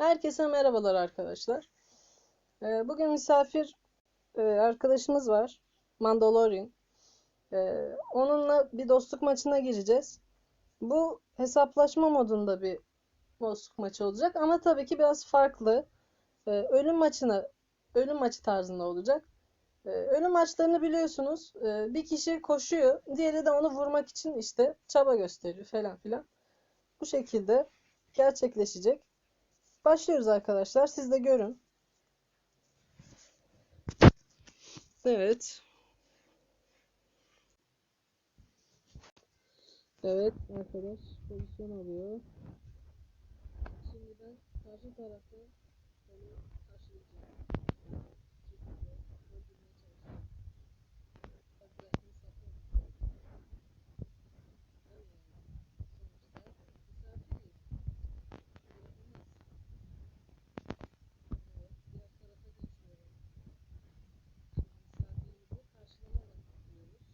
Herkese merhabalar arkadaşlar. Ee, bugün misafir e, arkadaşımız var. Mandalorian. Ee, onunla bir dostluk maçına gireceğiz. Bu hesaplaşma modunda bir dostluk maçı olacak ama tabii ki biraz farklı. Ee, ölüm maçına, ölüm maçı tarzında olacak. Ölüm maçlarını biliyorsunuz. Bir kişi koşuyor, diğeri de onu vurmak için işte çaba gösteriyor falan filan. Bu şekilde gerçekleşecek. Başlıyoruz arkadaşlar. Siz de görün. Evet. Evet arkadaş pozisyon alıyor. Şimdi ben karşı tarafta onu karşılayacağım. Şekilde öldürmeye çalışacağım. Tabii ben insaflı olacağım. Öyle yani. Sonuçta misafiriyiz. Yapılmaz. Evet, diğer tarafa geçiyorum. Şimdi misafirimizi karşılama vakti diyoruz.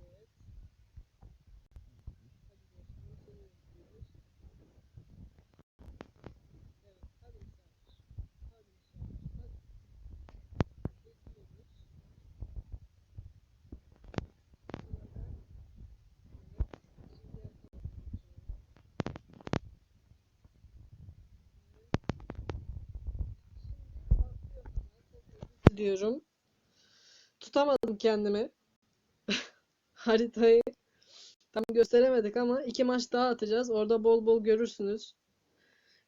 Evet. Hadi dostum seni bekliyoruz. Evet, hadi misafir. Hadi misafir, hadi. Bekliyoruz. Burada, evet, şimdi diğer tarafa geçiyorum. Diyorum. Tutamadım kendimi. Haritayı tam gösteremedik ama iki maç daha atacağız. Orada bol bol görürsünüz.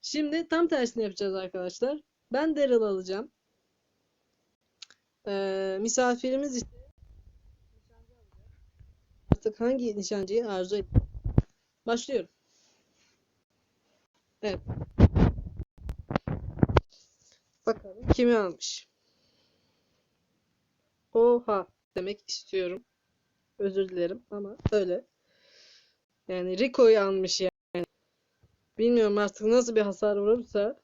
Şimdi tam tersini yapacağız arkadaşlar. Ben Daryl alacağım. Ee, misafirimiz alacak. Artık hangi nişancıyı arzu ediyor? Başlıyorum. Evet. Bakalım kimi almış. Oha demek istiyorum. Özür dilerim ama öyle. Yani Rico'yu almış yani. Bilmiyorum artık nasıl bir hasar vurursa.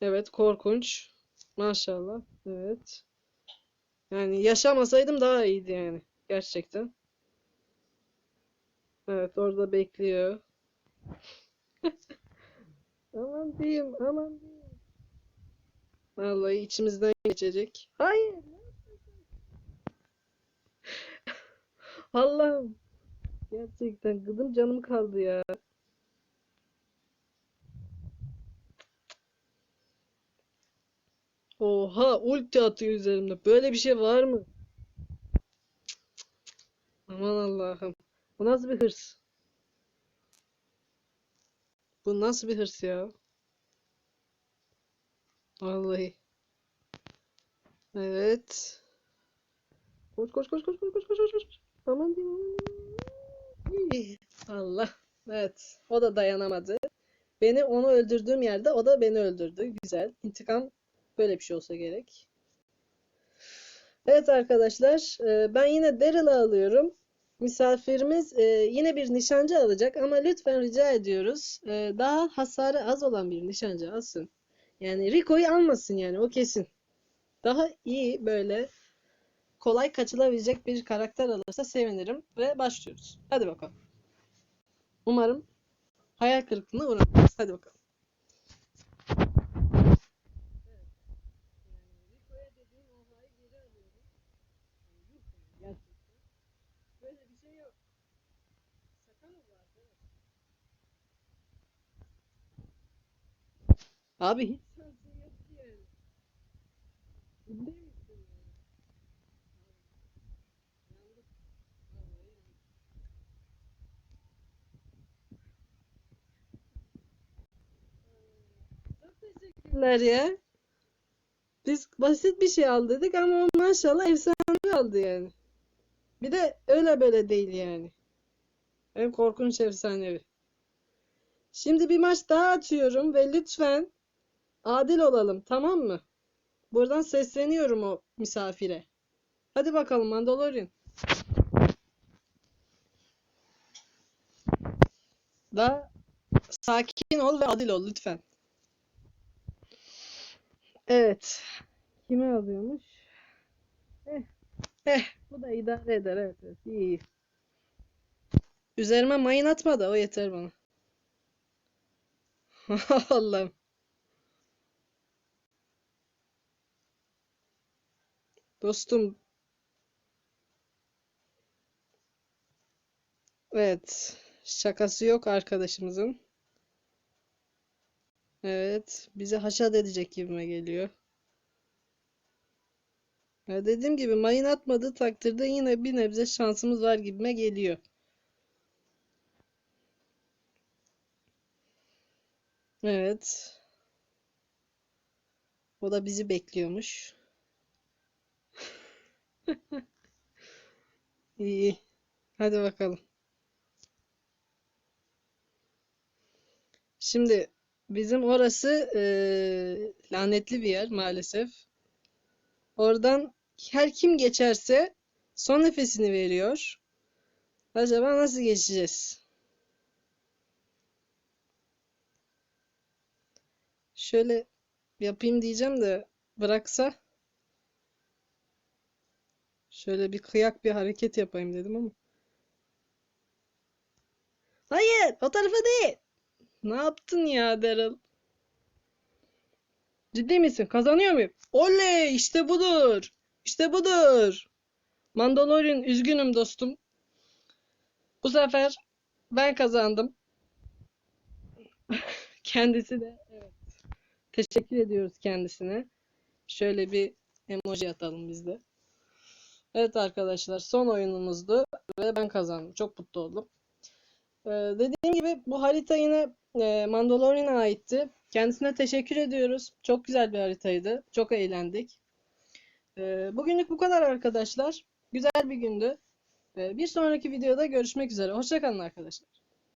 Evet korkunç. Maşallah. Evet. Yani yaşamasaydım daha iyiydi yani. Gerçekten. Evet orada bekliyor. aman diyeyim aman diyeyim. Vallahi içimizden geçecek. Hayır. Allah'ım. Gerçekten gıdım canım kaldı ya. Oha ulti atıyor üzerimde. Böyle bir şey var mı? Aman Allah'ım. Bu nasıl bir hırs? Bu nasıl bir hırs ya? Vallahi. Evet. Koş koş koş koş koş koş koş koş. koş. Aman diyeyim. Allah. Evet. O da dayanamadı. Beni onu öldürdüğüm yerde o da beni öldürdü. Güzel. İntikam böyle bir şey olsa gerek. Evet arkadaşlar. E, ben yine Daryl'ı alıyorum. Misafirimiz e, yine bir nişancı alacak ama lütfen rica ediyoruz. E, daha hasarı az olan bir nişancı alsın. Yani Rico'yu almasın yani o kesin. Daha iyi böyle kolay kaçılabilecek bir karakter alırsa sevinirim ve başlıyoruz. Hadi bakalım. Umarım hayal kırıklığına uğramayız. Hadi bakalım. Rico'ya dediğim teşekkürler ya. Biz basit bir şey al dedik ama o maşallah efsane aldı yani. Bir de öyle böyle değil yani. Hem korkunç efsanevi. Şimdi bir maç daha atıyorum ve lütfen adil olalım tamam mı? Buradan sesleniyorum o misafire. Hadi bakalım Mandalorian. Daha sakin ol ve adil ol lütfen. Evet. Kimi alıyormuş? Eh, eh, bu da idare eder. Evet, evet, iyi, iyi. Üzerime mayın atma da o yeter bana. Allah'ım. Dostum. Evet. Şakası yok arkadaşımızın. Evet. Bizi haşat edecek gibime geliyor. Ya dediğim gibi mayın atmadığı takdirde yine bir nebze şansımız var gibime geliyor. Evet. O da bizi bekliyormuş. İyi. Hadi bakalım. Şimdi bizim orası eee, lanetli bir yer maalesef. Oradan her kim geçerse son nefesini veriyor. Acaba nasıl geçeceğiz? Şöyle yapayım diyeceğim de bıraksa şöyle bir kıyak bir hareket yapayım dedim ama. Hayır, o tarafa değil. Ne yaptın ya Daryl? Ciddi misin? Kazanıyor muyum? Oley! İşte budur. İşte budur. Mandalorian üzgünüm dostum. Bu sefer ben kazandım. Kendisi de evet. Teşekkür ediyoruz kendisine. Şöyle bir emoji atalım biz de. Evet arkadaşlar son oyunumuzdu ve ben kazandım. Çok mutlu oldum. Ee, dediğim gibi bu harita yine e, Mandalorian'a aitti. Kendisine teşekkür ediyoruz. Çok güzel bir haritaydı. Çok eğlendik. Ee, bugünlük bu kadar arkadaşlar. Güzel bir gündü. Ee, bir sonraki videoda görüşmek üzere. Hoşça kalın arkadaşlar.